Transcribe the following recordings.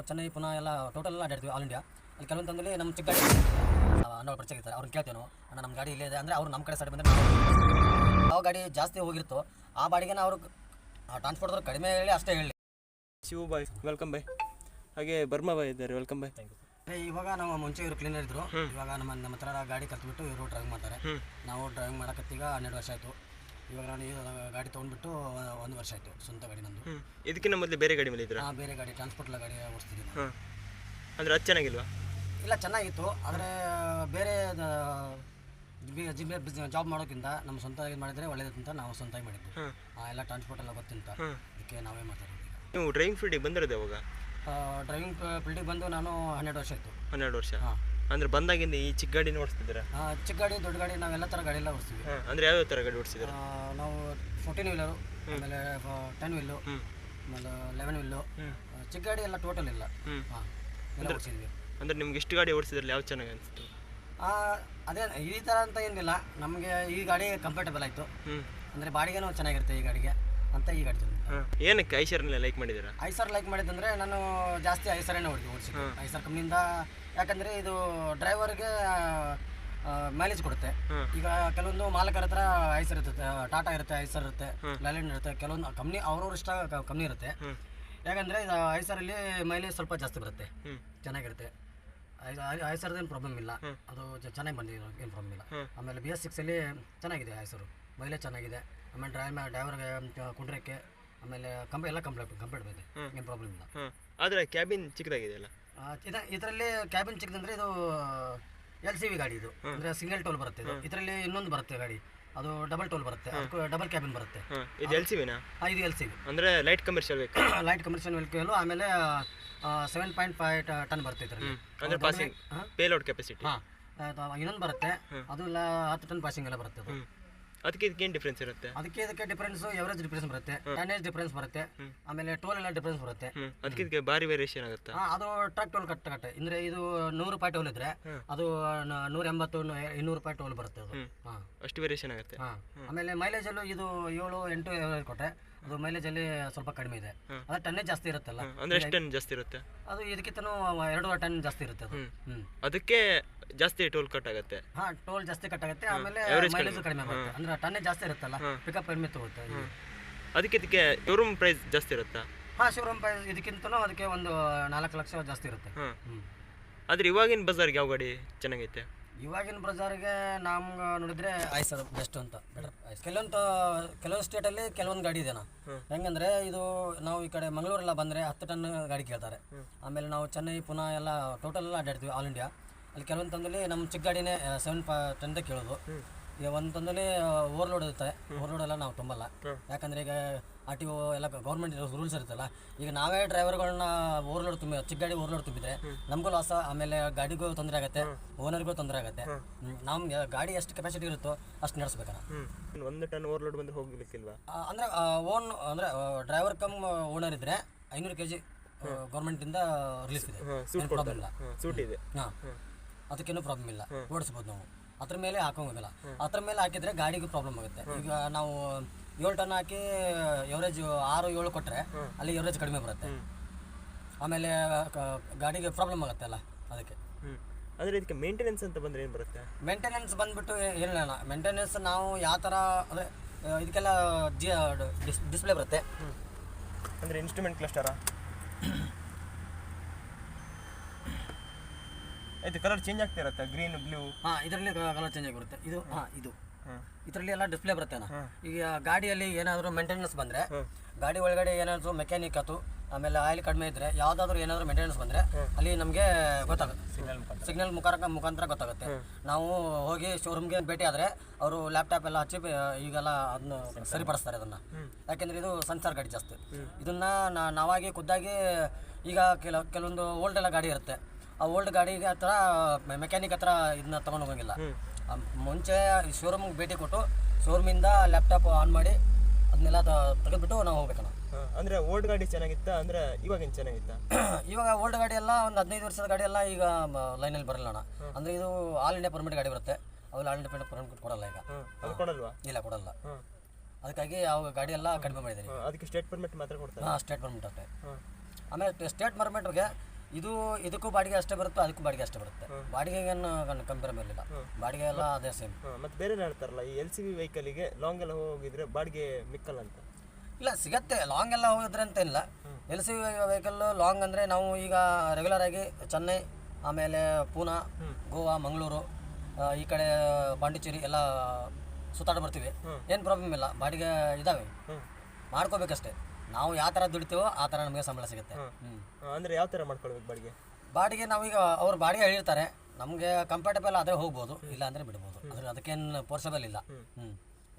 ನಾವು ಚೆನ್ನೈ ಪುನಃ ಎಲ್ಲ ಟೋಟಲ್ ಎಲ್ಲ ಅಡ್ಡಾಡ್ತೀವಿ ಆಲ್ ಇಂಡಿಯಾ ಅಲ್ಲಿ ಕೆಲವೊಂದು ತಂದಲ್ಲಿ ನಮ್ಮ ಚಿಕ್ಕ ಗಾಡಿ ಅನ್ನೋ ಪರಿಚಯ ಇರ್ತಾರೆ ಅವ್ರನ್ನ ಕೇಳ್ತೇವೆ ನಾವು ಅಣ್ಣ ನಮ್ಮ ಗಾಡಿ ಇಲ್ಲೇ ಇದೆ. ಅಂದರೆ ಅವ್ರು ನಮ್ಮ ಕಡೆ ಸೈಡ್ ಬಂದರೆ ಯಾವ ಗಾಡಿ ಜಾಸ್ತಿ ಹೋಗಿರುತ್ತೋ ಆ ಬಾಡಿಗೆನ ಅವರು ಟ್ರಾನ್ಸ್ಪೋರ್ಟ್ದವ್ರು ಕಡಿಮೆ ಹೇಳಿ ಅಷ್ಟೇ ಹೇಳಿ. ಶಿವು ಬಾಯ್. ವೆಲ್ಕಮ್ ಬಾಯ್. ಹಾಗೆ ಬರ್ಮಾ ಬಾಯ್ ಇದ್ದಾರೆ. Welcome bye. ಯು ಇವಾಗ ನಾವು ಮುಂಚೆ ಇವರು ಕ್ಲೀನರ್ ಇದ್ರು. ಇವಾಗ ನಮ್ಮ ನಮ್ಮ ಹತ್ರ ಗಾಡಿ ಕಲ್ತ್ಬಿಟ್ಟು ಇವರು ಡ್ರೈವ್ ಮಾಡ್ತಾರೆ. ನಾವು ಡ್ರೈವಿಂಗ್ ಮಾಡಕತ್ತೀಗ ಹನ್ನೆರಡು ವರ್ಷ ಆಯಿತು. ಇವಾಗ ನಾನು ಗಾಡಿ ತೊಗೊಂಡ್ಬಿಟ್ಟು ಒಂದು ವರ್ಷ ಆಯಿತು ಸ್ವಂತ ಗಾಡಿ ನಂದು. ಇದಕ್ಕಿಂತ ಮೊದಲು ಬೇರೆ ಗಾಡಿ ಮೇಲೆ ಇದ್ರ ಹಾಂ ಬೇರೆ ಗಾಡಿ ಟ್ರಾನ್ಸ್ಪೋರ್ಟ್ ಗಾಡಿ ಓಡಿಸ್ತಿದ್ದೀನಿ. ಹಾಂ. ಅಂದರೆ ಅದು ಚೆನ್ನಾಗಿಲ್ವಾ? ಇಲ್ಲ ಚೆನ್ನಾಗಿತ್ತು. ಆದರೆ ಬೇರೆ ಜಾಬ್ ಮಾಡೋಕ್ಕಿಂತ ನಮ್ಮ ಸ್ವಂತ ಇದು ಮಾಡಿದರೆ ಒಳ್ಳೇದು ಅಂತ ನಾವು ಸ್ವಂತವಾಗಿ ಮಾಡಿದ್ದು. ಹಾಂ. ಆ, ಎಲ್ಲ ಟ್ರಾನ್ಸ್ಪೋರ್ಟ್ ಎಲ್ಲ ಗೊತ್ತಿಂತ ಹಾಂ. ಅದಕ್ಕೆ ನಾವೇ ಈಗ. ನೀವು ಡ್ರೈವಿಂಗ್ ಫೀಲ್ಡಿಗೆ ಬಂದಿರೋದು ಯಾವಾಗ? ಡ್ರೈವಿಂಗ್ ಫೀಲ್ಡಿಗೆ ಬಂದು ನಾನು ಹನ್ನೆರಡು ವರ್ಷ ಆಯಿತು. ಹನ್ನೆರಡು ವರ್ಷ. ಹಾಂ. ಅಂದರೆ ಬಂದಾಗಿಂದ ಈ ಚಿಕ್ಕ ಗಾಡಿನ ಓಡಿಸ್ತಿದ್ದೀರಾ ಚಿಕ್ಕ ಗಾಡಿ ದೊಡ್ಡ ಗಾಡಿ ನಾವೆಲ್ಲ ಥರ ಗಾಡಿ ಎಲ್ಲ ಓಡಿಸ್ತೀವಿ. ಹಾಂ ಅಂದರೆ ಯಾವ್ಯಾವ ಥರ ಗಾಡಿ ಓಡಿಸಿದ್ದೀರಾ? ನಾವು ಫೋರ್ಟೀನ್ ವೀಲರು ಆಮೇಲೆ ಟೆನ್ ವೀಲು ಆಮೇಲೆ ಲೆವೆನ್ ವೀಲು ಚಿಕ್ಕ ಗಾಡಿ ಎಲ್ಲ ಟೋಟಲ್ ಇಲ್ಲ. ಅಂದ್ರೆ ಹಾಂ ಎಲ್ಲ ಓಡಿಸಿದ್ವಿ ಅಂದರೆ ನಿಮ್ಗೆ ಇಷ್ಟು ಗಾಡಿ ಓಡಿಸಿದ್ರಲ್ಲಿ ಯಾವ್ದು ಚೆನ್ನಾಗಿ ಅನಿಸ್ತು? ಅದೇ ಈ ಥರ ಅಂತ ಏನಿಲ್ಲ. ನಮಗೆ ಈ ಗಾಡಿ ಕಂಫರ್ಟಬಲ್ ಆಯಿತು. ಅಂದ್ರೆ ಅಂದರೆ ಬಾಡಿಗೆನೂ ಚೆನ್ನಾಗಿರುತ್ತೆ ಈ ಗಾಡಿಗೆ. ಅಂತ ಈ ಗಾಡಿ ಹಾಂ. ಏನಕ್ಕೆ ಐಸರ್ ಲೈಕ್ ಮಾಡಿದ್ದೀರಾ? ಐಸರ್ ಲೈಕ್ ಮಾಡಿದ್ರೆ ನಾನು ಜಾಸ್ತಿ ಐಸರೇನೆ ಹೊಡ್ತೀವಿ ಓಡಿಸಿದ್ದು. ಐಸರ್ ಕಂಪ್ನಿಯಿಂದ ಯಾಕಂದರೆ ಇದು ಡ್ರೈವರ್ಗೆ ಮೈಲೇಜ್ ಕೊಡುತ್ತೆ. ಈಗ ಕೆಲವೊಂದು ಮಾಲಕರ ಹತ್ರ ಐಸರ್ ಇರುತ್ತೆ ಟಾಟಾ ಇರುತ್ತೆ ಐಸರ್ ಇರುತ್ತೆ ಲೈಲ್ಯಾಂಡ್ ಇರುತ್ತೆ ಕೆಲವೊಂದು ಕಂಪ್ನಿ ಅವ್ರವ್ರ ಇಷ್ಟ ಕಂಪ್ನಿ ಇರುತ್ತೆ. ಯಾಕಂದ್ರೆ ಇದು ಐಸರಲ್ಲಿ ಮೈಲೇಜ್ ಸ್ವಲ್ಪ ಜಾಸ್ತಿ ಬರುತ್ತೆ. ಚೆನ್ನಾಗಿರುತ್ತೆ. ಐಸರ್ ಏನು ಪ್ರಾಬ್ಲಮ್ ಇಲ್ಲ. ಅದು ಚೆನ್ನಾಗಿ ಬಂದಿದೆ ಏನು ಪ್ರಾಬ್ಲಮ್ ಇಲ್ಲ. ಆಮೇಲೆ ಬಿ ಎಸ್ ಸಿಕ್ಸಲ್ಲಿ ಚೆನ್ನಾಗಿದೆ ಐಸರು ಮೈಲೇಜ್ ಚೆನ್ನಾಗಿದೆ. ಆಮೇಲೆ ಡ್ರೈವ್ ಡ್ರೈವರ್ಗೆ ಕುಂಡ್ರಕ್ಕೆ ಆಮೇಲೆ ಕಂಪ ಎಲ್ಲ ಕಂಪ್ಲೀಟ್ ಕಂಪ್ಲೀಟ್ ಬಂದಿದೆ. ಏನು ಪ್ರಾಬ್ಲಮ್ ಇಲ್ಲ. ಆದರೆ ಕ್ಯಾಬಿನ್ ಚಿಕ್ಕದಾಗಿದೆಯಲ್ಲ? ಇದರಲ್ಲಿ ಕ್ಯಾಬಿನ್ ಚಿಕ್ಕದಂದ್ರೆ ಇದು ಎಲ್ ಸಿ ವಿ ಗಾಡಿ ಇದು. ಅಂದ್ರೆ ಸಿಂಗಲ್ ಟೋಲ್ ಬರುತ್ತೆ ಇದು. ಇದರಲ್ಲಿ ಇನ್ನೊಂದು ಬರುತ್ತೆ ಗಾಡಿ. ಅದು ಡಬಲ್ ಟೋಲ್ ಬರುತ್ತೆ. ಡಬಲ್ ಕ್ಯಾಬಿನ್ ಬರುತ್ತೆ. ಇದು ಎಲ್ ಸಿ ವಿನಾ ಇದು ಎಲ್ ಸಿ ವಿ ಅಂದ್ರೆ light commercial vehicle light commercial vehicle ಆಮೇಲೆ ಸೆವೆನ್ ಪಾಯಿಂಟ್ ಫೈವ್ ಟನ್ ಬರುತ್ತೆ ಇದರಲ್ಲಿ. ಅಂದ್ರೆ ಪಾಸಿಂಗ್ ಪೇಲೋಡ್ ಕೆಪಾಸಿಟಿ ಹಾಂ? ಇನ್ನೊಂದು ಬರುತ್ತೆ. ಅದು ಎಲ್ಲ ಹತ್ತು ಟನ್ ಪಾಸಿಂಗ್ ಎಲ್ಲ ಬರುತ್ತೆ ಅದು. ಅದಕ್ಕೆ ಇದಕ್ಕೆ ಏನು ಡಿಫ್ರೆನ್ಸ್ ಇರುತ್ತೆ? ಅದಕ್ಕೆ ಇದಕ್ಕೆ ಡಿಫ್ರೆನ್ಸ್ ಎವರೇಜ್ ಡಿಫ್ರೆನ್ಸ್ ಬರುತ್ತೆ ಟನ್ನೇಜ್ ಡಿಫ್ರೆನ್ಸ್ ಬರುತ್ತೆ ಆಮೇಲೆ ಟೋಲ್ ಎಲ್ಲ ಡಿಫ್ರೆನ್ಸ್ ಬರುತ್ತೆ. ಅದಕ್ಕೆ ಇದಕ್ಕೆ ಭಾರಿ ವೇರಿಯೇಷನ್ ಆಗುತ್ತೆ? ಹಾ, ಅದು ಟ್ರಕ್ ಟೋಲ್ ಕಟ್ ಕಟ್ಟೆ ಅಂದ್ರೆ ಇದು ನೂರು ರೂಪಾಯಿ ಟೋಲ್ ಇದ್ರೆ ಅದು ನ- ನೂರ ಎಂಬತ್ತು ನು- ಇನ್ನೂರು ರೂಪಾಯಿ ಟೋಲ್ ಬರುತ್ತೆ ಅದು. ಹಾ. ಅಷ್ಟು ವೇರಿಯೇಷನ್ ಆಗುತ್ತೆ. ಹಾ. ಆಮೇಲೆ ಮೈಲೇಜ್ ಅಲ್ಲೂ ಇದು ಏಳು ಎಂಟು ಕೊಟ್ಟೆ. ಅದು ಮೈಲೇಜ್ ಅಲ್ಲಿ ಸ್ವಲ್ಪ ಕಡಿಮೆ ಇದೆ. ಅದ ಟನ್ನೇ ಜಾಸ್ತಿ ಇರುತ್ತಲ್ಲ. ಅಂದ್ರೆ ಎಷ್ಟು ಟನ್ ಜಾಸ್ತಿ ಇರುತ್ತೆ? ಅದು ಇದಕ್ಕಿಂತನೂ ಎರಡೂವರೆ ಟನ್ ಜಾಸ್ತಿ ಇರುತ್ತೆ ಅದು. ಹ್ಮ್. ಅದಕ್ಕೆ ಜಾಸ್ತಿ ಟೋಲ್ ಕಟ್ ಆಗುತ್ತೆ. ಹಾ ಟೋಲ್ ಜಾಸ್ತಿ ಕಟ್ ಆಗುತ್ತೆ. ಆಮೇಲೆ ಮೈಲೇಜ್ ಕಡಿಮೆ. ಆಗುತ್ತೆ. ಅಂದ್ರೆ ಟನ್ನೇ ಜಾಸ್ತಿ ಇರುತ್ತಲ್ಲ ಪಿಕಪ್ ಕಡಿಮೆ ತಗೋತೆ. ಅದಕ್ಕೆ ಇದಕ್ಕೆ ಶೋರೂಮ್ ಪ್ರೈಸ್ ಜಾಸ್ತಿ ಇರುತ್ತಾ? ಹಾ ಶೋರೂಮ್ ಪ್ರೈಸ್ ಇದಕ್ಕಿಂತನೂ ಅದಕ್ಕೆ ಒಂದು ನಾಲ್ಕು ಲಕ್ಷ ಜಾಸ್ತಿ ಇರುತ್ತೆ. ಹ್ಮ್. ಆದರೆ ಇವಾಗಿನ ಬಜಾರ್ಗೆ ಯಾವ ಗಾಡಿ ಚೆನ್ನಾಗೈತೆ? ಇವಾಗಿನ ಬಜಾರಿಗೆ ನಮ್ಗೆ ನೋಡಿದ್ರೆ ಐಸರ್ ಬೆಸ್ಟ್ ಅಂತ ಬೆಟರ್ ಕೆಲವೊಂದು ಕೆಲವೊಂದು ಸ್ಟೇಟಲ್ಲಿ ಕೆಲವೊಂದು ಗಾಡಿ ಇದೆ ನಾ. ಹೆಂಗಂದ್ರೆ ಇದು ನಾವು ಈ ಕಡೆ ಮಂಗಳೂರೆಲ್ಲ ಬಂದರೆ ಹತ್ತು ಟನ್ ಗಾಡಿ ಕೇಳ್ತಾರೆ. ಆಮೇಲೆ ನಾವು ಚೆನ್ನೈ ಪುನಃ ಎಲ್ಲ ಟೋಟಲ್ ಎಲ್ಲ ಅಡ್ಡಾಡ್ತೀವಿ ಆಲ್ ಇಂಡಿಯಾ ಅಲ್ಲಿ ಕೆಲವೊಂದು ತಂದಲ್ಲಿ ನಮ್ಮ ಚಿಕ್ಕ ಗಾಡಿನೇ ಸೆವೆನ್ ಪ ಟನ್ ಕೇಳೋದು. ಈಗ ಒಂದು ತಂದಲ್ಲಿ ಓವರ್ಲೋಡ್ ಇರುತ್ತೆ. ಓವರ್ಲೋಡ್ ಎಲ್ಲ ನಾವು ತುಂಬಲ್ಲ. ಯಾಕಂದರೆ ಈಗ ಆರ್ ಟಿ ಒ ಎಲ್ಲ ಗೌರ್ಮೆಂಟ್ ರೂಲ್ಸ್ ಇರುತ್ತಲ್ಲ ಈಗ ನಾವೇ ಡ್ರೈವರ್ಗಳನ್ನ ಓವರ್ಲೋಡ್ ತುಂಬಿ ಚಿಕ್ಕ ಗಾಡಿ ಓವರ್ಲೋಡ್ ತುಂಬಿದ್ರೆ ನಮಗೂ ಲಾಸ ಆಮೇಲೆ ಗಾಡಿಗೂ ತೊಂದರೆ ಆಗುತ್ತೆ ಓನರ್ಗೂ ತೊಂದರೆ ಆಗುತ್ತೆ. ನಮ್ಗೆ ಗಾಡಿ ಎಷ್ಟು ಕೆಪಾಸಿಟಿ ಇರುತ್ತೋ ಅಷ್ಟು ನಡೆಸ್ಬೇಕಲ್ಲ ಒಂದು ಟನ್ ಓವರ್ಲೋಡ್ ಬಂದರೆ ಹೋಗ್ಲಿಕ್ಕಿಲ್ವಾ? ಅಂದ್ರೆ ಓನ್ ಅಂದ್ರೆ ಡ್ರೈವರ್ ಕಮ್ ಓನರ್ ಇದ್ರೆ ಐನೂರು ಕೆ ಜಿ ಗೌರ್ಮೆಂಟಿಂದ ರಿಲೀಸ್ ಇದೆ ಪ್ರಾಬ್ಲಮ್ ಇಲ್ಲ. ಸೂಟ್ ಇದೆ. ಹಾಂ. ಅದಕ್ಕೇನು ಪ್ರಾಬ್ಲಮ್ ಇಲ್ಲ. ಓಡಿಸ್ಬೋದು ನಾವು. ಅದ್ರ ಮೇಲೆ ಹಾಕೋಂಗಿಲ್ಲ. ಅದ್ರ ಮೇಲೆ ಹಾಕಿದ್ರೆ ಗಾಡಿಗೂ ಪ್ರಾಬ್ಲಮ್ ಆಗುತ್ತೆ. ಈಗ ನಾವು ಏಳು ಟನ್ ಹಾಕಿ ಎವರೇಜ್ ಆರು ಏಳು ಕೊಟ್ಟರೆ ಅಲ್ಲಿ ಎವರೇಜ್ ಕಡಿಮೆ ಬರುತ್ತೆ. ಆಮೇಲೆ ಕ- ಗಾಡಿಗೆ ಪ್ರಾಬ್ಲಮ್ ಆಗುತ್ತೆ ಅಲ್ಲ ಅದಕ್ಕೆ. ಹ್ಞೂ ಅಂದರೆ ಇದಕ್ಕೆ ಮೇಂಟೆನೆನ್ಸ್ ಅಂತ ಬಂದರೆ ಏನು ಬರುತ್ತೆ? ಮೇಂಟೆನೆನ್ಸ್ ಬಂದ್ಬಿಟ್ಟು ಏನಿಲ್ಲ ಮೇಂಟೆನೆನ್ಸ್ ನಾವು ಯಾವ ಥರ ಅಂದರೆ ಇದಕ್ಕೆಲ್ಲ ಜಿ ಡಿಸ್ಪ್ಲೇ ಬರುತ್ತೆ. ಅಂದರೆ ಇನ್ಸ್ಟ್ರೂಮೆಂಟ್ ಕ್ಲಸ್ಟರಾ ಆಯ್ತು ಕಲರ್ ಚೇಂಜ್ ಆಗ್ತಾ ಇರುತ್ತೆ ಗ್ರೀನ್ ಬ್ಲೂ ಹಾಂ ಇದರಲ್ಲಿ ಕಲರ್ ಚೇಂಜ್ ಆಗಿರುತ್ತೆ ಇದು ಹಾಂ ಇದು. ಇದರಲ್ಲಿ ಎಲ್ಲ ಡಿಸ್ಪ್ಲೇ ಬರುತ್ತೆ ಈಗ ಗಾಡಿಯಲ್ಲಿ ಏನಾದರೂ ಮೇಂಟೆನೆನ್ಸ್ ಬಂದರೆ ಗಾಡಿ ಒಳಗಡೆ ಏನಾದರೂ ಮೆಕ್ಯಾನಿಕ್ ಆತು ಆಮೇಲೆ ಆಯಿಲ್ ಕಡಿಮೆ ಇದ್ರೆ ಯಾವುದಾದ್ರೂ ಏನಾದರೂ ಮೇಂಟೆನೆನ್ಸ್ ಬಂದರೆ ಅಲ್ಲಿ ನಮಗೆ ಗೊತ್ತಾಗುತ್ತೆ. ಸಿಗ್ನಲ್ ಮುಖಾಂತರ. ಸಿಗ್ನಲ್ ಮುಖಾಂತರ ಮುಖಾಂತರ ಗೊತ್ತಾಗುತ್ತೆ. ನಾವು ಹೋಗಿ ಶೋರೂಮ್ಗೆ ಭೇಟಿ ಆದರೆ ಅವರು ಲ್ಯಾಪ್ಟಾಪ್ ಎಲ್ಲ ಹಚ್ಚಿ ಬ- ಈಗೆಲ್ಲ ಅದನ್ನ ಸರಿಪಡಿಸ್ತಾರೆ ಅದನ್ನು. ಯಾಕೆಂದರೆ ಇದು ಸೆನ್ಸಾರ್ ಗಾಡಿ ಜಾಸ್ತಿ. ಇದನ್ನ ನಾ- ನಾವಾಗಿ ಖುದ್ದಾಗಿ ಈಗ ಕೆಲ ಕೆಲವೊಂದು ಓಲ್ಡ್ ಎಲ್ಲ ಗಾಡಿ ಇರುತ್ತೆ. ಆ ಓಲ್ಡ್ ಗಾಡಿಗೆ ಹತ್ರ ಮೆಕ್ಯಾನಿಕ್ ಹತ್ರ ಇದನ್ನ ತೊಗೊಂಡು ಹೋಗಂಗಿಲ್ಲ. ಮುಂಚೆ ಶೋರೂಮ್ಗೆ ಭೇಟಿ ಕೊಟ್ಟು ಶೋರೂಮಿಂದ ಲ್ಯಾಪ್ಟಾಪ್ ಆನ್ ಮಾಡಿ ಅದನ್ನೆಲ್ಲ ತೆಗೆದ್ಬಿಟ್ಟು ನಾವು ಹೋಗ್ಬೇಕು ನಾವು ಹಾಂ ಅಂದರೆ ಓಲ್ಡ್ ಗಾಡಿ ಚೆನ್ನಾಗಿತ್ತಾ ಅಂದರೆ ಇವಾಗಿನ ಚೆನ್ನಾಗಿತ್ತ? ಇವಾಗ ಓಲ್ಡ್ ಗಾಡಿ ಎಲ್ಲ ಒಂದು ಹದಿನೈದು ವರ್ಷದ ಗಾಡಿ ಎಲ್ಲ ಈಗ ಲೈನಲ್ಲಿ ಬರಲ್ಲ ಅಣ್ಣ ಅಂದರೆ ಇದು ಆಲ್ ಇಂಡಿಯಾ ಪರ್ಮಿಟ್ ಗಾಡಿ ಬರುತ್ತೆ. ಅವ್ರು ಆಲ್ ಇಂಡಿಯಾ ಪರ್ಮಿಟ್ ಕೊಡಲ್ಲ ಈಗ. ಕೊಡಲ್ವಾ? ಇಲ್ಲ ಕೊಡಲ್ಲ. ಅದಕ್ಕಾಗಿ ಅವಾಗ ಗಾಡಿ ಎಲ್ಲ ಕಡಿಮೆ ಮಾಡಿದ್ದೀನಿ ಅದಕ್ಕೆ ಸ್ಟೇಟ್ ಪರ್ಮಿಟ್ ಮಾತ್ರ ಕೊಡ್ತಾರೆ. ಹಾಂ ಸ್ಟೇಟ್ ಪರ್ಮಿಟ್ ಅಷ್ಟೇ. ಆಮೇಲೆ ಸ್ಟೇಟ್ ಪರ್ಮಿಟ್ಗೆ ಇದು ಇದಕ್ಕೂ ಬಾಡಿಗೆ ಅಷ್ಟೇ ಬರುತ್ತೆ ಅದಕ್ಕೂ ಬಾಡಿಗೆ ಅಷ್ಟೇ ಬರುತ್ತೆ. ಬಾಡಿಗೆಗೇನು ಕಂಪೇರ್ ಬರಲಿಲ್ಲ ಬಾಡಿಗೆ ಎಲ್ಲ ಅದೇ ಸೇಮ್ ಮತ್ತೆ ಬೇರೆ ಹೇಳ್ತಾರಲ್ಲ ಈ ಎಲ್ ಸಿ ಬಿ ವೆಹಿಕಲಿಗೆ ಲಾಂಗ್ ಎಲ್ಲ ಹೋಗಿದ್ರೆ ಬಾಡಿಗೆ ಮಿಕ್ಕಲ್ ಅಂತ? ಇಲ್ಲ ಸಿಗತ್ತೆ. ಲಾಂಗ್ ಎಲ್ಲ ಹೋಗಿದ್ರೆ ಅಂತ ಇಲ್ಲ. ಎಲ್ ಸಿ ವೆಹಿಕಲ್ ಲಾಂಗ್ ಅಂದರೆ ನಾವು ಈಗ ರೆಗ್ಯುಲರ್ ಆಗಿ ಚೆನ್ನೈ ಆಮೇಲೆ ಪೂನಾ ಗೋವಾ ಮಂಗಳೂರು ಈ ಕಡೆ ಪಾಂಡಿಚೇರಿ ಎಲ್ಲ ಸುತ್ತಾಡ ಬರ್ತೀವಿ ಏನು ಪ್ರಾಬ್ಲಮ್ ಇಲ್ಲ. ಬಾಡಿಗೆ ಇದ್ದಾವೆ ಮಾಡ್ಕೋಬೇಕಷ್ಟೇ. ನಾವು ಯಾವ ಥರ ದುಡಿತೀವೋ ಆ ಥರ ನಮಗೆ ಸಂಬಳ ಸಿಗುತ್ತೆ. ಅಂದ್ರೆ ಅಂದರೆ ಯಾವ ಥರ ಮಾಡ್ಕೊಳ್ಬೇಕು ಬಾಡಿಗೆ? ಬಾಡಿಗೆ ನಾವೀಗ ಅವ್ರು ಬಾಡಿಗೆ ಹೇಳಿರ್ತಾರೆ ನಮಗೆ ಕಂಫರ್ಟಬಲ್ ಆದರೆ ಹೋಗ್ಬೋದು ಇಲ್ಲ ಅಂದರೆ ಬಿಡ್ಬೋದು. ಅದ್ರ ಅದಕ್ಕೇನು ಪೋರ್ಸಬಲ್ ಇಲ್ಲ. ಹ್ಞೂ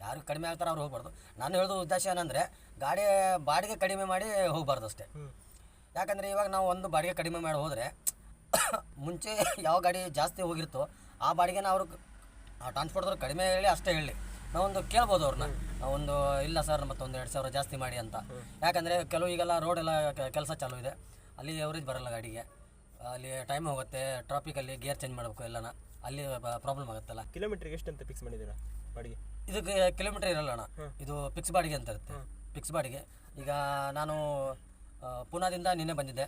ಯಾರು ಕಡಿಮೆ ಆಗ್ತಾರೆ ಅವ್ರು ಹೋಗ್ಬಾರ್ದು. ನಾನು ಹೇಳೋದು ಉದ್ದೇಶ ಏನಂದರೆ ಗಾಡಿ ಬಾಡಿಗೆ ಕಡಿಮೆ ಮಾಡಿ ಹೋಗ್ಬಾರ್ದು ಅಷ್ಟೇ. ಯಾಕಂದರೆ ಇವಾಗ ನಾವು ಒಂದು ಬಾಡಿಗೆ ಕಡಿಮೆ ಮಾಡಿ ಹೋದರೆ ಮುಂಚೆ ಯಾವ ಗಾಡಿ ಜಾಸ್ತಿ ಹೋಗಿರ್ತೋ ಆ ಬಾಡಿಗೆನ ಅವರು ಟ್ರಾನ್ಸ್ಪೋರ್ಟ್ದವ್ರು ಕಡಿಮೆ ಹೇಳಿ ಅಷ್ಟೇ ಹೇಳಿ. ನಾವೊಂದು ಕೇಳ್ಬೋದು ಅವ್ರನ್ನ. ಒಂದು ಇಲ್ಲ ಸರ್ ಮತ್ತೊಂದು ಎರಡು ಸಾವಿರ ಜಾಸ್ತಿ ಮಾಡಿ ಅಂತ. ಯಾಕಂದರೆ ಕೆಲವು ಈಗೆಲ್ಲ ರೋಡೆಲ್ಲ ಕೆಲಸ ಚಾಲೂ ಇದೆ. ಅಲ್ಲಿ ಎವರೇಜ್ ಬರಲ್ಲ ಗಾಡಿಗೆ. ಅಲ್ಲಿ ಟೈಮ್ ಹೋಗುತ್ತೆ ಟ್ರಾಫಿಕಲ್ಲಿ ಗೇರ್ ಚೇಂಜ್ ಮಾಡಬೇಕು ಎಲ್ಲನ. ಅಲ್ಲಿ ಪ್ರಾಬ್ಲಮ್ ಆಗುತ್ತಲ್ಲ. ಕಿಲೋಮೀಟ್ರಿಗೆ ಎಷ್ಟು ಅಂತ ಫಿಕ್ಸ್ ಮಾಡಿದ್ದೀರಾ ಬಾಡಿಗೆ? ಇದಕ್ಕೆ ಕಿಲೋಮೀಟರ್ ಇರಲ್ಲ ಅಣ್ಣ. ಇದು ಫಿಕ್ಸ್ ಬಾಡಿಗೆ ಅಂತ ಇರುತ್ತೆ. ಫಿಕ್ಸ್ ಬಾಡಿಗೆ. ಈಗ ನಾನು ಪುನಾದಿಂದ ನಿನ್ನೆ ಬಂದಿದ್ದೆ.